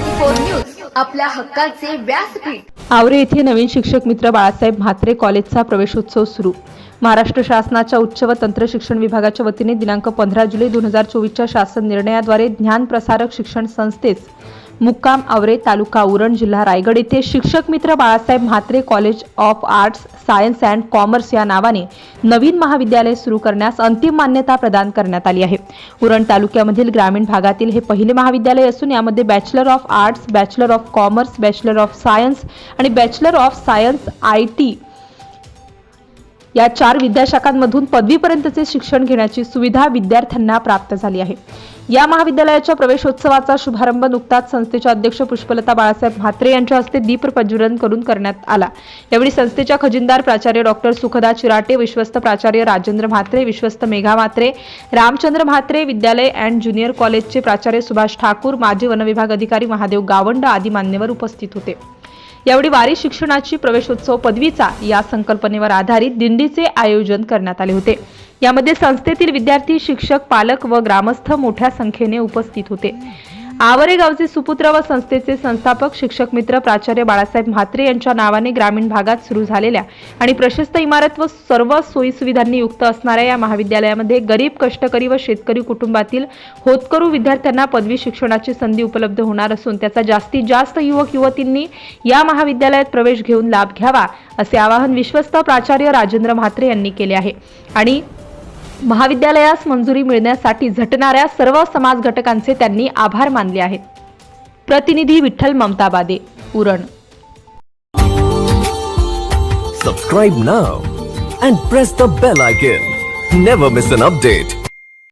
Four news आपल्या हक्काचे व्यासपीठ. आवरे येथे नवीन शिक्षक मित्र बाळासाहेब म्हात्रे कॉलेजचा प्रवेशोत्सव सुरू. महाराष्ट्र शासनाच्या उच्च व तंत्र शिक्षण विभागाच्या वतीने दिनांक पंधरा जुलै दोन हजार चोवीसच्या शासन निर्णयाद्वारे ज्ञान प्रसारक शिक्षण संस्थेस मुक्काम आवरे तालुका उरण जिल्हा रायगड येथे शिक्षक मित्र Balasaheb Mhatre college of arts science and commerce या नावाने नवीन महाविद्यालय सुरू करण्यास अंतिम मान्यता प्रदान करण्यात आली आहे. उरण तालुक्यामधील ग्रामीण भागातील हे पहिले महाविद्यालय असून यामध्ये bachelor of arts bachelor of commerce bachelor of science आणि bachelor of science I T या चार विद्याशाखांमधून पदवीपर्यंतचे शिक्षण घेण्याची सुविधा विद्यार्थ्यांना प्राप्त झाली आहे. या महाविद्यालयाच्या प्रवेशोत्सवाचा शुभारंभ नुकताच संस्थेच्या अध्यक्ष पुष्पलता बाळासाहेब म्हात्रे यांच्या हस्ते दीप प्रज्वलन करून करण्यात आला. यावेळी संस्थेच्या खजिनदार प्राचार्य डॉक्टर सुखदा चिराटे विश्वस्त प्राचार्य राजेंद्र म्हात्रे विश्वस्त मेघा म्हात्रे रामचंद्र म्हात्रे विद्यालय अँड ज्युनियर कॉलेजचे प्राचार्य सुभाष ठाकूर माजी वनविभाग अधिकारी महादेव गावंड आदी मान्यवर उपस्थित होते. यावेळी वारी शिक्षणाची प्रवेशोत्सव पदवीचा या संकल्पनेवर आधारित दिंडीचे आयोजन करण्यात आले होते. यामध्ये संस्थेतील विद्यार्थी शिक्षक पालक व ग्रामस्थ मोठ्या संख्येने उपस्थित होते. आवरे गावचे सुपुत्र व संस्थेचे संस्थापक शिक्षक मित्र प्राचार्य बाळासाहेब म्हात्रे यांच्या नावाने ग्रामीण भागात सुरू झालेल्या आणि प्रशस्त इमारत व सर्व सोयीसुविधांनी युक्त असणाऱ्या या महाविद्यालयामध्ये गरीब कष्टकरी व शेतकरी कुटुंबातील होतकरू विद्यार्थ्यांना पदवी शिक्षणाची संधी उपलब्ध होणार असून त्याचा जास्तीत जास्त युवक युवतींनी या महाविद्यालयात प्रवेश घेऊन लाभ घ्यावा असे आवाहन विश्वस्त प्राचार्य राजेंद्र म्हात्रे यांनी केले आहे. आणि महाविद्यालयास मंजुरी मिळण्यासाठी झटणाऱ्या सर्व समाज घटकांचे त्यांनी आभार मानले आहेत. प्रतिनिधी Vitthal Mamtabade Uran. Subscribe now and press the bell icon never miss an update